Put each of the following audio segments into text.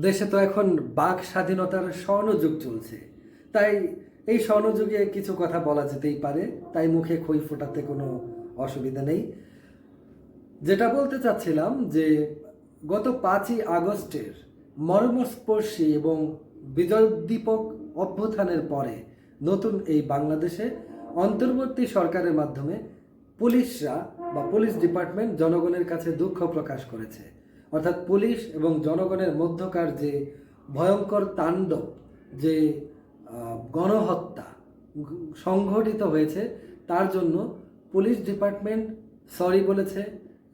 দেশে তো এখন বাক স্বাধীনতার স্বর্ণযুগ চলছে। তাই এই স্বর্ণযুগে কিছু কথা বলা যেতেই পারে, তাই মুখে খই ফোটাতে কোনো অসুবিধা নেই। যেটা বলতে চাচ্ছিলাম যে, গত পাঁচই আগস্টের মর্মস্পর্শী এবং বিজয়োদ্দীপক অভ্যুত্থানের পরে নতুন এই বাংলাদেশে অন্তর্বর্তী সরকারের মাধ্যমে পুলিশরা বা পুলিশ ডিপার্টমেন্ট জনগণের কাছে দুঃখ প্রকাশ করেছে। অর্থাৎ পুলিশ এবং জনগণের মধ্যকার যে ভয়ঙ্কর তাণ্ডব, যে গণহত্যা সংঘটিত হয়েছে, তার জন্য পুলিশ ডিপার্টমেন্ট সরি বলেছে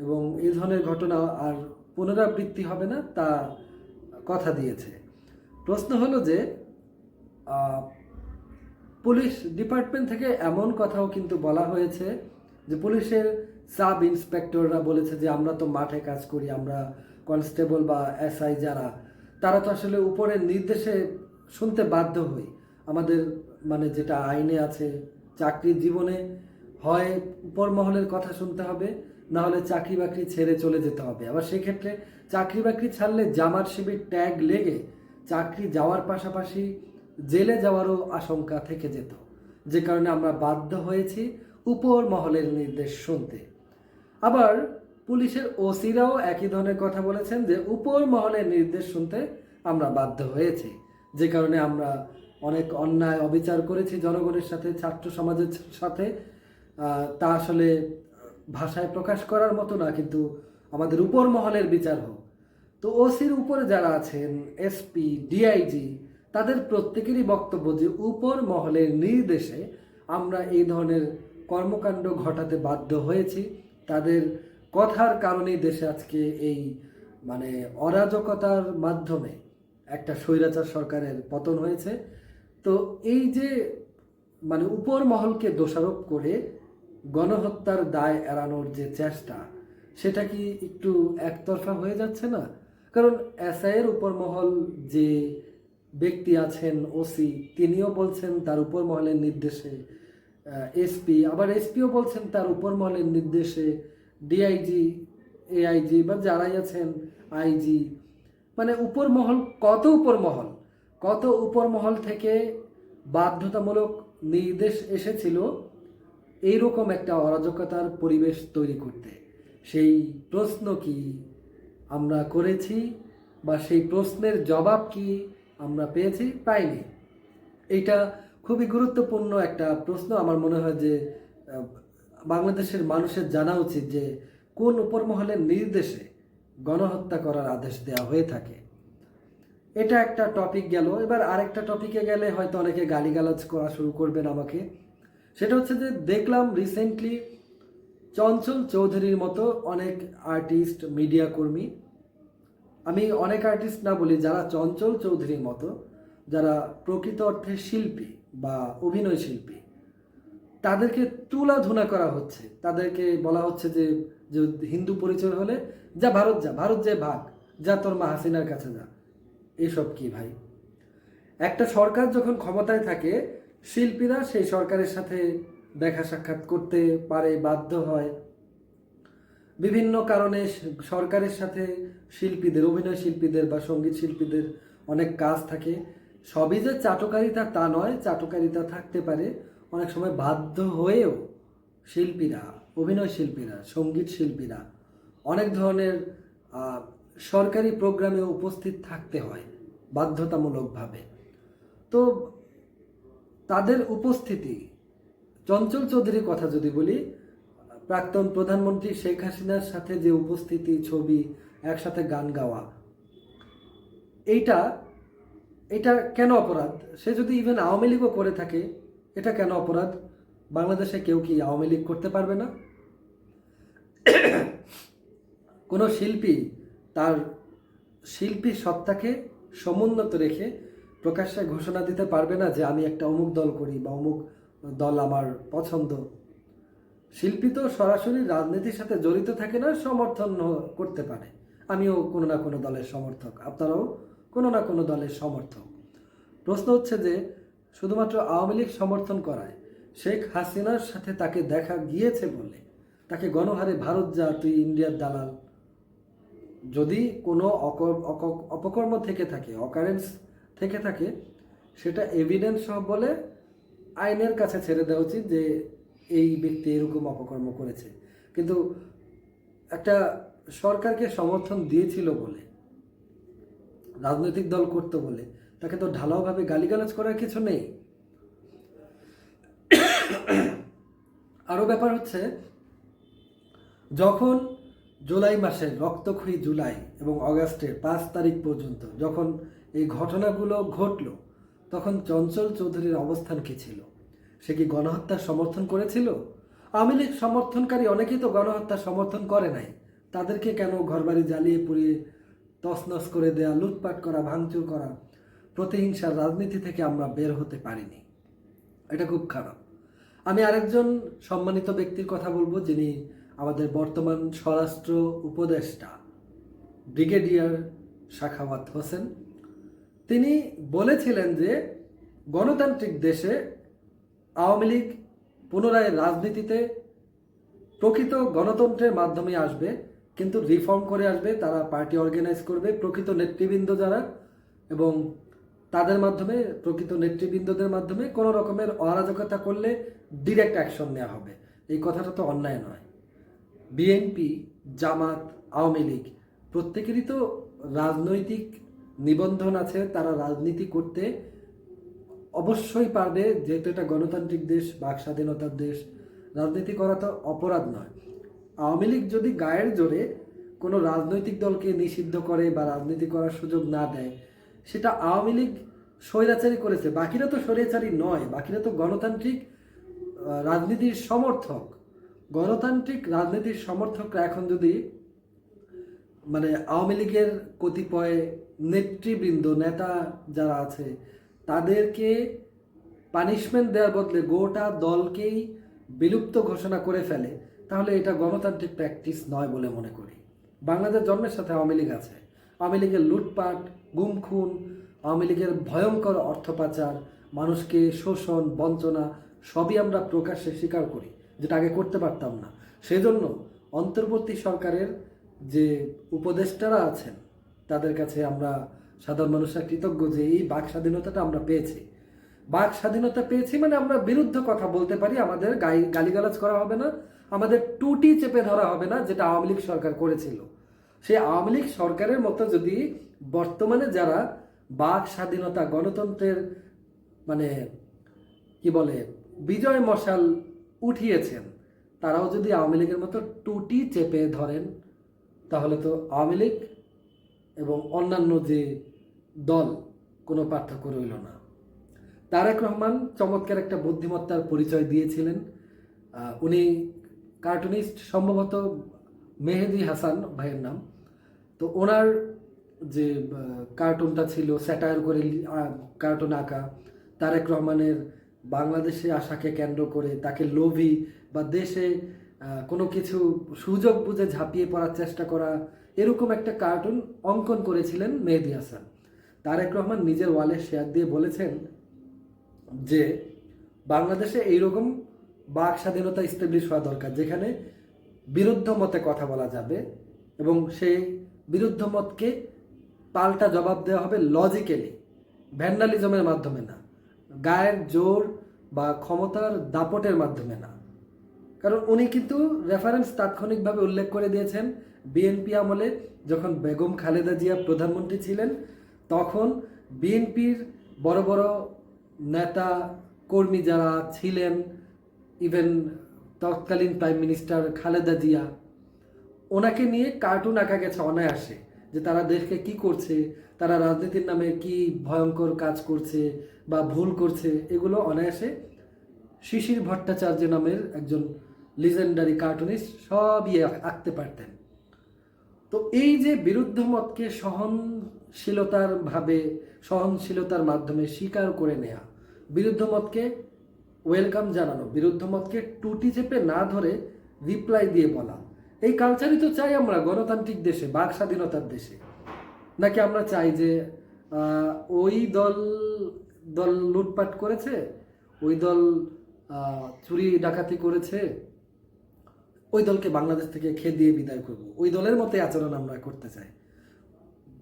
এবং এই ধরনের ঘটনা আর পুনরাবৃত্তি হবে না তা কথা দিয়েছে। প্রশ্ন হলো যে পুলিশ ডিপার্টমেন্ট থেকে এমন কথাও কিন্তু বলা হয়েছে যে পুলিশের সাব ইন্সপেক্টররা বলেছে যে আমরা তো মাঠে কাজ করি, আমরা কনস্টেবল বা এসআই যারা, তারা তো আসলে উপরের নির্দেশে শুনতে বাধ্য হই। আমাদের মানে যেটা আইনে আছে, চাকরির জীবনে হয় উপর মহলের কথা শুনতে হবে না হলে চাকরি বাকরি ছেড়ে চলে যেতে হবে। আবার সেক্ষেত্রে চাকরি বাকরি ছাড়লে জামার শিবির ট্যাগ লেগে চাকরি যাওয়ার পাশাপাশি জেলে যাওয়ারও আশঙ্কা থেকে যেত। যে কারণে আমরা বাধ্য হয়েছি উপর মহলের নির্দেশ শুনতে। আবার পুলিশের ওসিরাও একই ধরনের কথা বলেছেন যে উপর মহলের নির্দেশ শুনতে আমরা বাধ্য হয়েছি। যে কারণে আমরা অনেক অন্যায় অবিচার করেছি জনগণের সাথে, ছাত্র সমাজের সাথে। তা আসলে ভাষায় প্রকাশ করার মতো না, কিন্তু আমাদের উপর মহলের বিচার হোক। তো ওসির উপরে যারা আছেন, এসপি, ডিআইজি, তাদের প্রত্যেকেরই বক্তব্য যে উপর মহলের নির্দেশে আমরা এই ধরনের কর্মকাণ্ড ঘটাতে বাধ্য হয়েছি। তাদের কথার কারণেই দেশে আজকে এই মানে অরাজকতার মাধ্যমে একটা স্বৈরাচার সরকারের পতন হয়েছে। তো এই যে মানে উপর মহলকে দোষারোপ করে গণহত্যার দায় এড়ানোর যে চেষ্টা, সেটা কি একটু একতরফা হয়ে যাচ্ছে না? কারণ এসআইয়ের উপর মহল যে ব্যক্তি আছেন, ওসি, তিনিও বলছেন তার উপর মহলের নির্দেশে এসপি, আবার এসপিও বলছেন তার উপর মহলের নির্দেশে ডিআইজি এআইজি বা যারাই আছেন আইজি মানে উপর মহল কত উপর মহল কত উপর মহল থেকে বাধ্যতামূলক নির্দেশ এসেছিল এইরকম একটা অরাজকতার পরিবেশ তৈরি করতে? সেই প্রশ্ন কি আমরা করেছি বা সেই প্রশ্নের জবাব কি আমরা পেয়েছি? পাইনি। এইটা খুবই গুরুত্বপূর্ণ একটা প্রশ্ন। আমার মনে হয় যে বাংলাদেশের মানুষের জানা উচিত যে কোন উপরমহলের নির্দেশে গণহত্যা করার আদেশ দেওয়া হয়ে থাকে। এটা একটা টপিক গেল। এবার আরেকটা টপিকে গেলে হয়তো অনেকে গালিগালাজ করা শুরু করবেন আমাকে। সেটা হচ্ছে যে দেখলাম রিসেন্টলি চঞ্চল চৌধুরীর মতো অনেক আর্টিস্ট মিডিয়া কর্মী। আমি অনেক আর্টিস্ট না বলি, যারা চঞ্চল চৌধুরীর মতো, যারা প্রকৃত অর্থে শিল্পী বা অভিনয় শিল্পী। তাদেরকে তুলাধুনা করা হচ্ছে। তাদেরকে বলা হচ্ছে যে যে হিন্দু পরিচয় হলে যা ভারত যা, ভারত যে ভাগ, যা তোর মা হাসিনার কাছে যা। এসব কি ভাই? একটা সরকার যখন ক্ষমতায় থাকে, শিল্পীরা সেই সরকারের সাথে দেখা সাক্ষাৎ করতে পারে, বাধ্য হয়। বিভিন্ন কারণে সরকারের সাথে শিল্পীদের, অভিনয় শিল্পীদের বা সংগীত শিল্পীদের অনেক কাজ থাকে। সবই যে চাটকারিতা তা নয়, চাটকারিতা থাকতে পারে। অনেক সময় বাধ্য হয়েও শিল্পীরা, অভিনয় শিল্পীরা, সংগীত শিল্পীরা অনেক ধরনের সরকারি প্রোগ্রামে উপস্থিত থাকতে হয় বাধ্যতামূলকভাবে। তো তাদের উপস্থিতি, চঞ্চল চৌধুরীর কথা যদি বলি, প্রাক্তন প্রধানমন্ত্রী শেখ হাসিনার সাথে যে উপস্থিতি, ছবি, একসাথে গান গাওয়া, এইটা এটা কেন অপরাধ? সে যদি ইভেন আওয়ামী লীগও করে থাকে এটা কেন অপরাধ? বাংলাদেশে কেউ কি আওয়ামী লীগ করতে পারবে না? কোনো শিল্পী তার শিল্পী সত্তাকে সমুন্নত রেখে প্রকাশ্যে ঘোষণা দিতে পারবে না যে আমি একটা অমুক দল করি বা অমুক দল আমার পছন্দ। শিল্পী তো সরাসরি রাজনীতির সাথে জড়িত থাকে না, সমর্থন করতে পারে। আমিও কোনো না কোনো দলের সমর্থক, আপনারাও কোনো না কোনো দলের সমর্থক। প্রশ্ন হচ্ছে যে শুধুমাত্র আওয়ামী লীগ সমর্থন করায়। শেখ হাসিনার সাথে তাকে দেখা গিয়েছে বলে। তাকে গণহারে ভারত যা, তুই ইন্ডিয়ার দালাল। যদি কোনো অপকর্ম থেকে থাকে, অকারেন্স থেকে থাকে, সেটা এভিডেন্স সহ বলে আইনের কাছে ছেড়ে দেওয়া উচিত যে এই ব্যক্তি এরকম অপকর্ম করেছে। কিন্তু একটা সরকারকে সমর্থন দিয়েছিল বলে, রাজনৈতিক দল করতে বলে তাকে তো ঢালাওভাবে গালিগালাজ করার কিছু নেই। আরও ব্যাপার হচ্ছে, যখন জুলাই মাসের রক্তক্ষয়ী জুলাই এবং অগাস্টের পাঁচ তারিখ পর্যন্ত যখন এই ঘটনাগুলো ঘটলো, তখন চঞ্চল চৌধুরীর অবস্থান কি ছিল? সে কি গণহত্যার সমর্থন করেছিল? আওয়ামী লীগ সমর্থনকারী অনেকেই তো গণহত্যার সমর্থন করে নাই। তাদেরকে কেন ঘরবাড়ি জ্বালিয়ে পুড়িয়ে তছনছ করে দেয়া, লুটপাট করা, ভাঙচুর করা? প্রতিহিংসার রাজনীতি থেকে আমরা বের হতে পারিনি। এটা খুব খারাপ। আমি আরেকজন সম্মানিত ব্যক্তির কথা বলব, যিনি আমাদের বর্তমান স্বরাষ্ট্র উপদেষ্টা, ব্রিগেডিয়ার শাখাওয়াত হোসেন। তিনি বলেছিলেন যে, গণতান্ত্রিক দেশে আওয়ামী লীগ পুনরায় রাজনীতিতে প্রকৃত গণতন্ত্রের মাধ্যমে আসবে, কিন্তু রিফর্ম করে আসবে, তারা পার্টি অর্গানাইজ করবে, প্রকৃত নেতৃবৃন্দ যারা এবং তাদের মাধ্যমে, প্রকৃত নেতৃবৃন্দদের মাধ্যমে কোনো রকমের অরাজকতা করলে ডিরেক্ট অ্যাকশন নেওয়া হবে। এই কথাটা তো অন্যায় নয়। বিএনপি জামাত, আওয়ামী লীগ, প্রত্যেকেরই তো রাজনৈতিক নিবন্ধন আছে, তারা রাজনীতি করতে অবশ্যই পারবে। যেহেতু এটা গণতান্ত্রিক দেশ, বাক স্বাধীনতার দেশ, রাজনীতি করা তো অপরাধ নয়। আওয়ামী লীগ যদি গায়ের জোরে কোনো রাজনৈতিক দলকে নিষিদ্ধ করে বা রাজনীতি করার সুযোগ না দেয় সেটা আওয়ামী লীগ স্বৈরাচারী করেছে। বাকিরা তো স্বৈরাচারী নয়, বাকিরা তো গণতান্ত্রিক রাজনীতির সমর্থক। গণতান্ত্রিক রাজনীতির সমর্থকরা এখন যদি মানে আওয়ামী লীগের কতিপয় নেতৃবৃন্দ, নেতা যারা আছে, তাদেরকে পানিশমেন্ট দেওয়ার বদলে গোটা দলকেই বিলুপ্ত ঘোষণা করে ফেলে, তাহলে এটা গণতান্ত্রিক প্র্যাকটিস নয় বলে মনে করি। বাংলাদেশ জন্মের সাথে আওয়ামী লীগ আছে। আওয়ামী লীগের লুটপাট গুম, খুন, আওয়ামী লীগের ভয়ঙ্কর অর্থ পাচার মানুষকে শোষণ, বঞ্চনা, সবই আমরা প্রকাশ্যে স্বীকার করি, যেটা আগে করতে পারতাম না। সেজন্য অন্তর্বর্তী সরকারের যে উপদেষ্টারা আছেন, তাদের কাছে আমরা সাধারণ মানুষরা কৃতজ্ঞ যে এই বাক স্বাধীনতাটা আমরা পেয়েছি। বাক স্বাধীনতা পেয়েছি মানে আমরা বিরুদ্ধ কথা বলতে পারি, আমাদের গাই, গালিগালাজ করা হবে না, আমাদের টুটি চেপে ধরা হবে না, যেটা আওয়ামী লীগ সরকার করেছিল। সেই আওয়ামী লীগ সরকারের মতো যদি বর্তমানে যারা বাক স্বাধীনতা গণতন্ত্রের মানে কি বলে, বিজয় মশাল উঠিয়েছেন, তারাও যদি আওয়ামী লীগের মতো টুটি চেপে ধরেন, তাহলে তো আওয়ামী লীগ এবং অন্যান্য যে দল, কোনো পার্থক্য রইল না। তারেক রহমান চমৎকার একটা বুদ্ধিমত্তার পরিচয় দিয়েছিলেন। উনি কার্টুনিস্ট, সম্ভবত মেহেদি হাসান ভাইয়ের নাম। তো ওনার যে কার্টুনটা ছিল স্যাটায়ার করে কার্টুন আঁকা, তারেক রহমানের বাংলাদেশে আসাকে কেন্দ্র করে তাকে লোভী বা দেশে কোনো কিছু সুযোগ বুঝে ঝাঁপিয়ে পড়ার চেষ্টা করা, এরকম একটা কার্টুন অঙ্কন করেছিলেন মেহেদি হাসান। তারেক রহমান নিজের ওয়ালে শেয়ার দিয়ে বলেছেন যে, বাংলাদেশে এইরকম বাক স্বাধীনতা স্টেবলিশ হওয়া দরকার, যেখানে বিরুদ্ধ মতে কথা বলা যাবে এবং সেই বিরুদ্ধ মতকে পাল্টা জবাব দেওয়া হবে লজিক্যালি ভ্যান্ডালিজমের মাধ্যমে না, গায়ের জোর বা ক্ষমতার দাপটের মাধ্যমে না। কারণ উনি কিন্তু রেফারেন্স তাৎক্ষণিকভাবে উল্লেখ করে দিয়েছেন বিএনপি আমলে যখন বেগম খালেদা জিয়া প্রধানমন্ত্রী ছিলেন, তখন বিএনপির বড় বড় নেতা, কর্মী যারা ছিলেন ইভেন তৎকালীন প্রাইম মিনিস্টার খালেদা জিয়া, ওনাকে নিয়ে কার্টুন আঁকা গেছে অনায়াসে। যে তারা দেশকে কি করছে, তারা রাজনীতির নামে কি ভয়ঙ্কর কাজ করছে বা ভুল করছে, এগুলো অনায়াসে শিশির ভট্টাচার্য নামের একজন লিজেন্ডারি কার্টুনিস্ট সবই আঁক- আঁকতে পারতেন। তো এই যে বিরুদ্ধ মতকে সহনশীলতার ভাবে, সহনশীলতার মাধ্যমে স্বীকার করে নেয়া বিরুদ্ধ মতকে ওয়েলকাম জানানো বিরুদ্ধ মতকে টুটি চেপে না ধরে রিপ্লাই দিয়ে বলা এই কালচারই তো চাই আমরা, গণতান্ত্রিক দেশে বাক স্বাধীনতার দেশে। নাকি আমরা চাই যে ওই দল দল লুটপাট করেছে, ওই দল চুরি, ডাকাতি করেছে, ওই দলকে বাংলাদেশ থেকে খেয়ে দিয়ে বিদায় করব। ওই দলের মতোই আচরণ আমরা করতে চাই।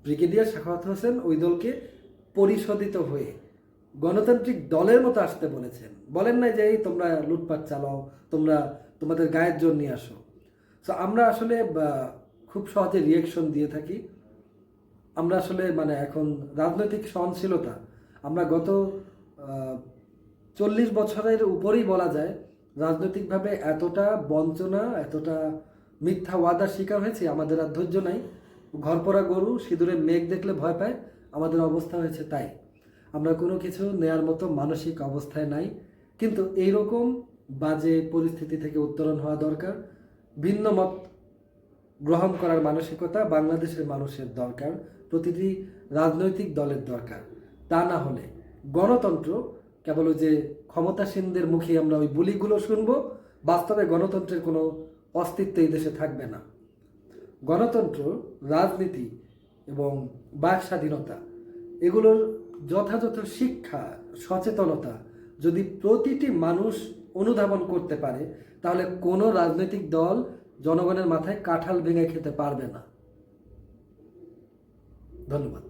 ব্রিগেডিয়ার শাখাওয়াত হোসেন ওই দলকে পরিশোধিত হয়ে গণতান্ত্রিক দলের মতো আসতে বলেছেন। বলেন না যে, এই তোমরা লুটপাট চালাও, তোমরা তোমাদের গায়ের জোর নিয়ে আসো। সো আমরা আসলে খুব সহজে রিয়েকশন দিয়ে থাকি। আমরা আসলে মানে এখন রাজনৈতিক সহনশীলতা, আমরা গত চল্লিশ বছরের উপরেই বলা যায়, রাজনৈতিকভাবে এতটা বঞ্চনা, এতটা মিথ্যা ওয়াদার শিকার হয়েছে, আমাদের আর ধৈর্য নাই। ঘরপড়া গরু, সিঁদুরে মেঘ দেখলে ভয় পায়, আমাদের অবস্থা হয়েছে তাই। আমরা কোনো কিছু নেয়ার মতো মানসিক অবস্থায় নাই। কিন্তু এইরকম বাজে পরিস্থিতি থেকে উত্তরণ হওয়া দরকার। ভিন্ন মত গ্রহণ করার মানসিকতা বাংলাদেশের মানুষের দরকার, প্রতিটি রাজনৈতিক দলের দরকার। তা না হলে গণতন্ত্র কেবল যে ক্ষমতাসীনদের মুখে আমরা ওই বুলিগুলো শুনব, বাস্তবে গণতন্ত্রের কোনো অস্তিত্ব এই দেশে থাকবে না। গণতন্ত্র, রাজনীতি এবং বাক স্বাধীনতা, এগুলোর যথাযথ শিক্ষা, সচেতনতা যদি প্রতিটি মানুষ অনুধাবন করতে পারে, তাহলে কোনো রাজনৈতিক দল জনগণের মাথায় কাঁঠাল ভেঙে খেতে পারবে না। ধন্যবাদ।